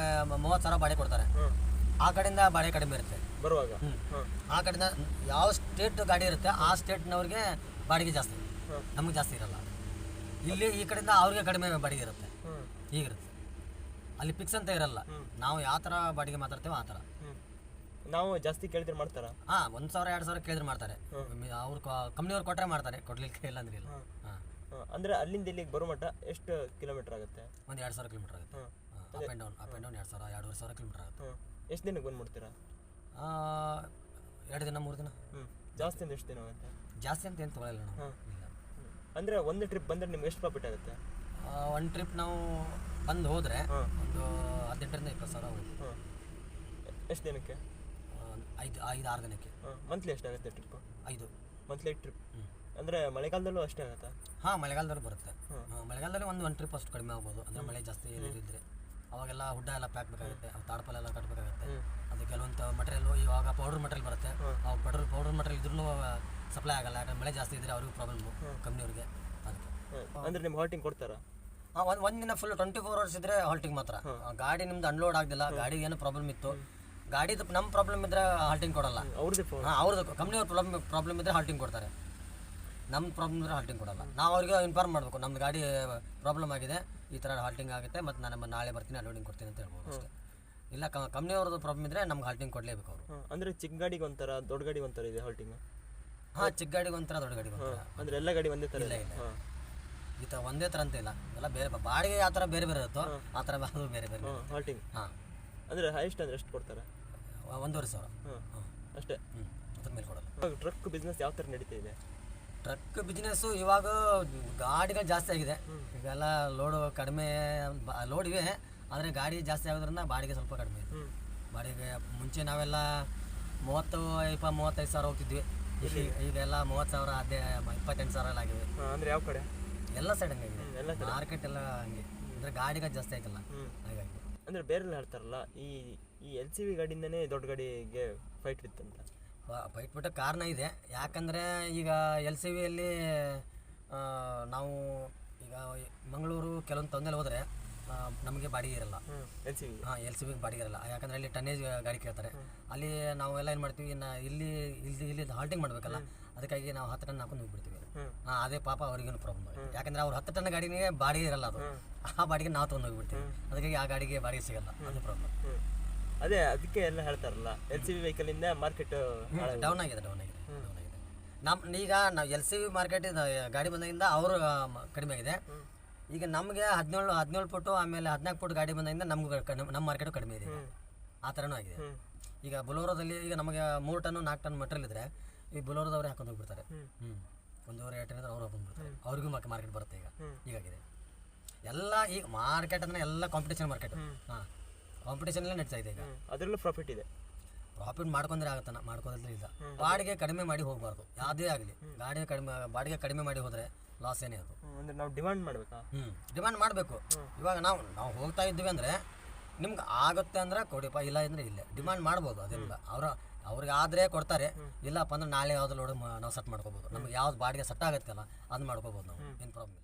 ಮೂವತ್ತು ಸಾವಿರ ಬಾಡಿಗೆ ಕೊಡ್ತಾರೆ. ಆ ಕಡೆಯಿಂದ ಬಾಡಿಗೆ ಕಡಿಮೆ ಇರುತ್ತೆ. ಬರುವಾಗ? ಆ ಕಡೆಯಿಂದ ಯಾವ ಸ್ಟೇಟ್ ಗಾಡಿ ಇರುತ್ತೆ ಆ ಸ್ಟೇಟ್ನವ್ರಿಗೆ ಬಾಡಿಗೆ ಜಾಸ್ತಿ. ನಮಗೆ ಜಾಸ್ತಿ ಇರಲ್ಲ. ಇಲ್ಲಿ ಈ ಕಡೆಯಿಂದ ಅವ್ರಿಗೆ ಕಡಿಮೆ ಬಾಡಿಗೆ ಇರುತ್ತೆ. ಹೀಗಿರುತ್ತೆ. ಅಲ್ಲಿ ಫಿಕ್ಸ್ ಅಂತ ಇರಲ್ಲ. ನಾವು ಯಾವ ಥರ ಬಾಡಿಗೆ ಮಾತಾಡ್ತೇವೆ ಆ ಥರ. ನಾವು ಜಾಸ್ತಿ ಕೇಳಿದ್ರೆ ಮಾಡ್ತಾರ? ಹಾ ಒಂದ್ ಸಾವಿರ ಎರಡ್ ಸಾವಿರ ಕೇಳಿದ್ರೆ ಮಾಡ್ತಾರೆ. ಅವ್ರು ಕಂಪ್ನಿಯವ್ರು ಕೊಟ್ಟರೆ ಮಾಡ್ತಾರೆ. ಕೊಡ್ಲಿಕ್ಕೆ ಇಲ್ಲ ಅಂದ್ರೆ ಇಲ್ಲ. ಹಾಂ. ಅಂದರೆ ಅಲ್ಲಿಂದ ಇಲ್ಲಿಗೆ ಬರೋ ಮಟ್ಟ ಎಷ್ಟು ಕಿಲೋಮೀಟರ್ ಆಗುತ್ತೆ? ಒಂದು ಎರಡು ಸಾವಿರ ಕಿಲೋಮೀಟರ್ ಆಗುತ್ತೆ. Up and down up and down ಎರಡು ಸಾವಿರ ಎರಡೂವರೆ ಸಾವಿರ ಕಿಲೋಮೀಟರ್ ಆಗುತ್ತೆ. ಎಷ್ಟು ದಿನಕ್ಕೆ ಬಂದು ಆ, ಎರಡು ದಿನ ಮೂರು ದಿನ. ಹ್ಞೂ ಜಾಸ್ತಿ ಅಂದ್ರೆ ಎಷ್ಟು ದಿನ ಆಗುತ್ತೆ? ಜಾಸ್ತಿ ಅಂತ ಏನು ತೊಗೊಳಲ್ಲ ನಾವು ಅಂದ್ರೆ ಇಲ್ಲ. ಅಂದರೆ ಒಂದು ಟ್ರಿಪ್ ಬಂದ್ರೆ ನಿಮ್ಗೆ ಎಷ್ಟು ಪ್ರಾಫಿಟ್ ಆಗುತ್ತೆ? ಒಂದು ಟ್ರಿಪ್ ನಾವು ಬಂದು ಹೋದರೆ ಒಂದು ಹದಿನೆಂಟರಿಂದ ಇಪ್ಪತ್ತು ಸಾವಿರ ಹೋಗುತ್ತೆ. ಎಷ್ಟು ದಿನಕ್ಕೆ? ಐದು ಐದು ಆರು ದಿನಕ್ಕೆ. ಮಂತ್ಲಿ ಎಷ್ಟಾಗುತ್ತೆ ಟ್ರಿಪ್ ಐದು. ಮಂತ್ಲಿ ಟ್ರಿಪ್ ಅಂದರೆ ಮಳೆಗಾಲದಲ್ಲೂ ಅಷ್ಟೇ ಆಗುತ್ತಾ? ಹಾಂ ಮಳೆಗಾಲದಲ್ಲೂ ಬರುತ್ತೆ. ಮಳೆಗಾಲದಲ್ಲೂ ಒಂದು ಒಂದು ಟ್ರಿಪ್ ಅಷ್ಟು ಕಡಿಮೆ ಆಗ್ಬೋದು. ಅಂದರೆ ಮಳೆ ಜಾಸ್ತಿ ಇದ್ರೆ ಅವಾಗೆಲ್ಲ ಹುಡ್ಡ ಎಲ್ಲ ಪ್ಯಾಕ್ ಬೇಕಾಗುತ್ತೆ. ತಾಡ್ಪಲ್ ಎಲ್ಲ ಕಟ್ಟಬೇಕಾಗುತ್ತೆ ಅದು ಕೆಲವೊಂದು ಮಟೀರಿಯಲ್ ಇವಾಗ ಪೌಡರ್ ಮಟೀರಿಯಲ್ ಬರುತ್ತೆ. ಅವಾಗ ಪೌಡರ್ ಪೌಡರ್ ಮಟೀರಿಯಲ್ ಇದ್ರೂ ಸಪ್ಲೈ ಆಗಲ್ಲ. ಯಾಕಂದ್ರೆ ಮಳೆ ಜಾಸ್ತಿ ಇದ್ದರೆ ಅವ್ರಿಗೂ ಪ್ರಾಬ್ಲಮ್ ಕಂಪ್ನಿಯವ್ರಿಗೆ ಅದಕ್ಕೆ. ಅಂದರೆ ನಿಮ್ಗೆ ಹಾಲ್ಟಿಂಗ್ ಕೊಡ್ತಾರಾ? ಹಾಂ ಒಂದು ಒಂದಿನ ಫುಲ್ ಟ್ವೆಂಟಿ ಫೋರ್ ಅವರ್ಸ್ ಇದ್ದರೆ ಹಾಲ್ಟಿಂಗ್ ಮಾತ್ರ. ಗಾಡಿ ನಿಮ್ದು ಅನ್ಲೋಡ್ ಆಗಲಿಲ್ಲ ಗಾಡಿಗೆ ಏನು ಪ್ರಾಬ್ಲಮ್ ಇತ್ತು. ಗಾಡಿದು ನಮ್ಮ ಪ್ರಾಬ್ಲಮ್ ಇದ್ರೆ ಹಾಲ್ಟಿಂಗ್ ಕೊಡಲ್ಲ. ಅವ್ರದ್ದು ಹಾಂ ಅವ್ರದ್ದು ಕಂಪ್ನಿಯವ್ರ ಪ್ರಾಬ್ಲಮ್ ಪ್ರಾಬ್ಲಮ್ ಇದ್ರೆ ಹಾಲ್ಟಿಂಗ್ ಕೊಡ್ತಾರೆ. ನಮ್ಮ ಪ್ರಾಬ್ಲಮ್ ಇದ್ರೆ ಹಾಲ್ಟಿಂಗ್ ಕೊಡಲ್ಲ. ನಾವು ಅವ್ರಿಗೆ ಇನ್ಫಾರ್ಮ್ ಮಾಡಬೇಕು ನಮ್ಮ ಗಾಡಿ ಪ್ರಾಬ್ಲಮ್ ಆಗಿದೆ ಈ ಥರ ಹಾಲ್ಟಿಂಗ್ ಆಗುತ್ತೆ ಮತ್ತು ನಾನು ನಾಳೆ ಬರ್ತೀನಿ ಅನ್ಲೋಡಿಂಗ್ ಕೊಡ್ತೀನಿ ಅಂತ ಹೇಳ್ಬೋದು ಅಷ್ಟೇ. ಇಲ್ಲ ಕಂಪ್ನಿಯವ್ರದ್ದು ಪ್ರಾಬ್ಲಮ್ ಇದ್ರೆ ನಮ್ಗೆ ಹಾಲ್ಟಿಂಗ್ ಕೊಡಲೇಬೇಕು ಅವರು. ಅಂದರೆ ಚಿಕ್ಕ ಗಾಡಿಗೆ ಒಂಥರ ದೊಡ್ಡ ಗಾಡಿ ಒಂಥರ ಇದೆ ಹಾಲ್ಟಿಂಗ್ ಹಾಂ ಚಿಕ್ಕ ಗಾಡಿಗೆ ಒಂಥರ ದೊಡ್ಡ ಗಾಡಿ ಒಂಥರ. ಅಂದರೆ ಎಲ್ಲ ಗಾಡಿ ಒಂದೇ ಥರ ಇಲ್ಲ ಇಲ್ಲ. ಈ ಥರ ಒಂದೇ ಥರ ಅಂತ ಇಲ್ಲ. ಎಲ್ಲ ಬೇರೆ ಬಾಡಿಗೆ ಆ ಥರ ಬೇರೆ ಬೇರೆ ಇರುತ್ತೋ ಆ ಥರ ಅದು ಬೇರೆ ಬೇರೆ ಹಾಲ್ಟಿಂಗ್ ಹಾಂ. ಅಂದರೆ ಹೈಯೆಸ್ಟ್ ಅಂದರೆ ಎಷ್ಟು ಕೊಡ್ತಾರೆ? ಒಂದೂವರೆ ಸಾವಿರ. ಹಾಂ ಅಷ್ಟೇ. ಹ್ಞೂ ಅದ್ರ ಮೇಲೆ ಕೊಡಲ್ಲ ಇವಾಗ ಟ್ರಕ್ ಬಿಸ್ನೆಸ್ ಯಾವ ಥರ ನಡೀತಾ ಇದೆ? ಟ್ರಕ್ ಬಿಸ್ನೆಸ್ಸು ಇವಾಗ ಗಾಡಿಗಳು ಜಾಸ್ತಿ ಆಗಿದೆ. ಈಗೆಲ್ಲ ಲೋಡು ಕಡಿಮೆ ಲೋಡ್ ಇವೆ ಆದರೆ ಗಾಡಿ ಜಾಸ್ತಿ ಆಗೋದ್ರಿಂದ ಬಾಡಿಗೆ ಸ್ವಲ್ಪ ಕಡಿಮೆ ಇದೆ. ಬಾಡಿಗೆ ಮುಂಚೆ ನಾವೆಲ್ಲ ಮೂವತ್ತು ಇಪ್ಪ ಮೂವತ್ತೈದು ಸಾವಿರ ಹೋಗ್ತಿದ್ವಿ. ಈಗ ಈಗೆಲ್ಲ ಮೂವತ್ತು ಸಾವಿರ ಅದೇ ಇಪ್ಪತ್ತೆಂಟು ಸಾವಿರ ಎಲ್ಲ ಆಗಿವೆ ಹಾಂ ಅಂದರೆ ಯಾವ ಕಡೆ? ಎಲ್ಲ ಸೈಡ್ ಹಂಗಾಗಿದೆ ಎಲ್ಲ ಮಾರ್ಕೆಟ್ ಎಲ್ಲ ಹಂಗೆ. ಅಂದರೆ ಗಾಡಿಗಳು ಜಾಸ್ತಿ ಆಗಿಲ್ಲ ಹ್ಞೂ ಹಾಗಾಗಿ. ಅಂದರೆ ಬೇರೆಲ್ಲ ಹೇಳ್ತಾರಲ್ಲ ಈ ಈ ಎಲ್ ಸಿ ವಿ ಗಾಡಿಯಿಂದನೇ ದೊಡ್ಡ ಗಾಡಿಗೆ ಫೈಟ್ ಇತ್ತಂತ ಫೈಟ್ ಬಿಟ್ಟ ಕಾರಣ ಇದೆ. ಯಾಕಂದರೆ ಈಗ ಎಲ್ ಸಿ ವಿಯಲ್ಲಿ ನಾವು ಈಗ ಮಂಗಳೂರು ಕೆಲವೊಂದು ತೊಂದರೆ ಹೋದರೆ ನಮಗೆ ಬಾಡಿಗೆ ಇರಲ್ಲ. ಎಲ್ ಸಿ ವಿ ಹಾಂ ಎಲ್ ಸಿ ವಿಗೆ ಬಾಡಿಗೆ ಇರಲ್ಲ. ಯಾಕಂದರೆ ಅಲ್ಲಿ ಟನ್ನೇಜ್ ಗಾಡಿ ಕೇಳ್ತಾರೆ. ಅಲ್ಲಿ ನಾವೆಲ್ಲ ಏನು ಮಾಡ್ತೀವಿ ಇನ್ನು ಇಲ್ಲಿ ಇಲ್ಲಿ ಇಲ್ಲಿ ಹಾಲ್ಟಿಂಗ್ ಮಾಡಬೇಕಲ್ಲ ಅದಕ್ಕಾಗಿ ನಾವು ಹತ್ತು ಟನ್ ಹಾಕೊಂಡು ಹೋಗ್ಬಿಡ್ತೀವಿ. ಹಾಂ ಅದೇ ಪಾಪ ಅವ್ರಿಗೇನು ಪ್ರಾಬ್ಲಮ್ ಯಾಕಂದರೆ ಅವ್ರು ಹತ್ತು ಟನ್ ಗಾಡಿನೇ ಬಾಡಿಗೆ ಇರಲ್ಲ ಅದು. ಆ ಬಾಡಿಗೆ ನಾವು ತೊಗೊಂಡು ಹೋಗ್ಬಿಡ್ತೀವಿ. ಅದಕ್ಕಾಗಿ ಆ ಗಾಡಿಗೆ ಬಾಡಿಗೆ ಸಿಗಲ್ಲ. ಅದು ಪ್ರಾಬ್ಲಮ್ ಅದೇ ಅದಕ್ಕೆ ಎಲ್ಲ ಹೇಳ್ತಾರಲ್ಲ ಎಲ್ ಸಿ ವಿ ವೆಹಿಕಲಿಂದ ಮಾರ್ಕೆಟ್ ಡೌನ್ ಆಗಿದೆ ಡೌನ್ ಆಗಿದೆ ಡೌನ್ ಆಗಿದೆ. ನಮ್ಮ ಈಗ ನಾವು ಎಲ್ ಸಿ ಬಿ ಮಾರ್ಕೆಟ್ ಗಾಡಿ ಬಂದಾಗಿಂದ ಅವರು ಕಡಿಮೆ ಆಗಿದೆ. ಈಗ ನಮಗೆ ಹದಿನೇಳು ಹದಿನೇಳು ಪುಟ್ಟು ಆಮೇಲೆ ಹದಿನಾಲ್ಕು ಫುಟ್ ಗಾಡಿ ಬಂದಾಗಿಂದ ನಮ್ಗೆ ನಮ್ಮ ಮಾರ್ಕೆಟು ಕಡಿಮೆ ಇದೆ. ಆ ಥರನೂ ಆಗಿದೆ. ಈಗ ಬುಲೋರದಲ್ಲಿ ಈಗ ನಮಗೆ ಮೂರು ಟನ್ ನಾಲ್ಕು ಟನ್ ಮಟೀರಿಯಲ್ ಇದ್ರೆ ಈ ಬೊಲೋರೋದವ್ರೆ ಹಾಕೊಂಡು ಹೋಗ್ಬಿಡ್ತಾರೆ. ಹ್ಞೂ ಒಂದೂವರೆ ಎರಡು ಟನ್ ಇದ್ರೆ ಅವ್ರು ಬಂದ್ಬಿಡ್ತಾರೆ ಅವ್ರಿಗೂ ಮಾರ್ಕೆಟ್ ಬರುತ್ತೆ ಈಗ. ಈಗಾಗಿದೆ. ಎಲ್ಲ ಈಗ ಮಾರ್ಕೆಟ್ ಅಂದರೆ ಎಲ್ಲ ಕಾಂಪಿಟೇಷನ್ ಮಾರ್ಕೆಟ್ ಹಾಂ. ಕಾಂಪಿಟೇಷನಲ್ಲೇ ನಡೀತಾ ಇದೆ ಈಗ. ಅದರಲ್ಲೂ ಪ್ರಾಫಿಟ್ ಇದೆ. ಪ್ರಾಫಿಟ್ ಮಾಡ್ಕೊಂಡ್ರೆ ಆಗತ್ತನ ಮಾಡ್ಕೊಂಡ್ರೆ ಇಲ್ಲ. ಬಾಡಿಗೆ ಕಡಿಮೆ ಮಾಡಿ ಹೋಗಬಾರ್ದು. ಯಾವುದೇ ಆಗಲಿ. ಗಾಡಿ ಕಡಿಮೆ ಬಾಡಿಗೆ ಕಡಿಮೆ ಮಾಡಿ ಹೋದರೆ ಲಾಸ್ ಏನೇ ಅದು ಅಂದ್ರೆ ನಾವು ಡಿಮಾಂಡ್ ಮಾಡಬೇಕಾ? ಹ್ಞೂ ಡಿಮಾಂಡ್ ಮಾಡಬೇಕು. ಇವಾಗ ನಾವು ನಾವು ಹೋಗ್ತಾ ಇದ್ದೀವಿ ಅಂದರೆ ನಿಮ್ಗೆ ಆಗುತ್ತೆ ಅಂದ್ರೆ ಕೊಡಿಪ್ಪ ಇಲ್ಲ ಅಂದರೆ ಇಲ್ಲ. ಡಿಮಾಂಡ್ ಮಾಡ್ಬೋದು ಅದೆಲ್ಲ. ಅವರ ಅವ್ರಿಗೆ ಆದರೆ ಕೊಡ್ತಾರೆ. ಇಲ್ಲಪ್ಪ ಅಂದ್ರೆ ನಾಳೆ ಯಾವ್ದು ಲೋಡ್ ನಾವು ಸೆಟ್ ಮಾಡ್ಕೋಬೋದು. ನಮ್ಗೆ ಯಾವ್ದು ಬಾಡಿಗೆ ಸೆಟ್ ಆಗುತ್ತಲ್ಲ ಅದು ಮಾಡ್ಕೋಬೋದು ನಾವು. ಏನು ಪ್ರಾಬ್ಲಮ್